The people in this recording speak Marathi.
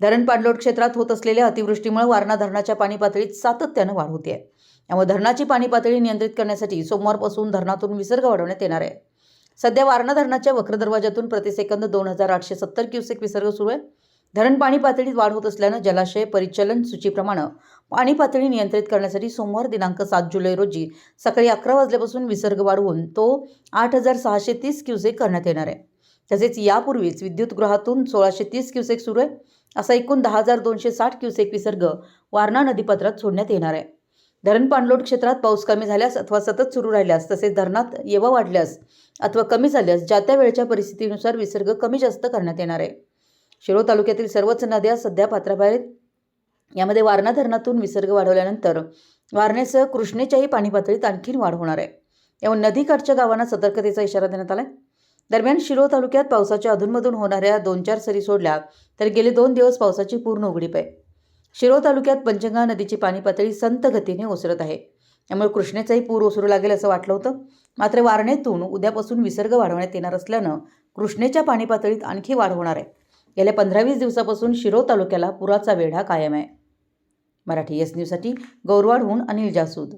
धरण पाणलोट क्षेत्रात होत असलेल्या अतिवृष्टीमुळे वारणा धरणाच्या पाणी पातळीत सातत्यानं वाढ होते आहे त्यामुळे धरणाची पाणी पातळी नियंत्रित करण्यासाठी सोमवारपासून धरणातून विसर्ग वाढवण्यात येणार आहे. सध्या वारणा धरणाच्या वक्र दरवाजातून प्रतिसेकंद दोन हजार आठशे सत्तर क्युसेक विसर्ग सुरू आहे. धरण पाणी पातळीत वाढ होत असल्यानं जलाशय परिचलन सूचीप्रमाणे पाणी पातळी नियंत्रित करण्यासाठी सोमवार दिनांक सात जुलै रोजी सकाळी अकरा वाजल्यापासून विसर्ग वाढवून तो आठ हजार सहाशे तीस क्युसेक करण्यात येणार आहे. तसेच यापूर्वीच विद्युतगृहातून सोळाशे तीस क्युसेक सुरू आहे असा एकूण दहा हजार दोनशे साठ क्युसेक विसर्ग वारणा नदीपात्रात सोडण्यात येणार आहे. धरण पाणलोट क्षेत्रात पाऊस कमी झाल्यास अथवा सतत सुरू राहिल्यास तसेच धरणात येवा वाढल्यास अथवा कमी झाल्यास ज्या त्या वेळच्या परिस्थितीनुसार विसर्ग कमी जास्त करण्यात येणार आहे. शिरोळ तालुक्यातील सर्वच नद्या सध्या पात्राबाहेर आहेत. यामध्ये वारणा धरणातून विसर्ग वाढवल्यानंतर वारणेसह कृष्णेच्याही पाणी पातळीत आणखीन वाढ होणार आहे. यामुळे नदीकाठच्या गावांना सतर्कतेचा इशारा देण्यात आला दरम्यान शिरो तालुक्यात पावसाच्या अधूनमधून होणाऱ्या दोन चार सरी सोडल्या तर गेले दोन दिवस पावसाची पूर्ण उघडीप आहे. शिरो तालुक्यात पंचगंगा नदीची पाणी पातळी संत गतीने ओसरत आहे. त्यामुळे कृष्णेचाही पूर ओसरू लागेल असं वाटलं होतं. मात्र वारणेतून उद्यापासून विसर्ग वाढवण्यात येणार असल्यानं कृष्णेच्या पाणी पातळीत आणखी वाढ होणार आहे. गेल्या पंधरा वीस दिवसापासून शिरो तालुक्याला पुराचा वेढा कायम आहे. मराठी एस न्यूजसाठी गौरवाडहून अनिल जासूद.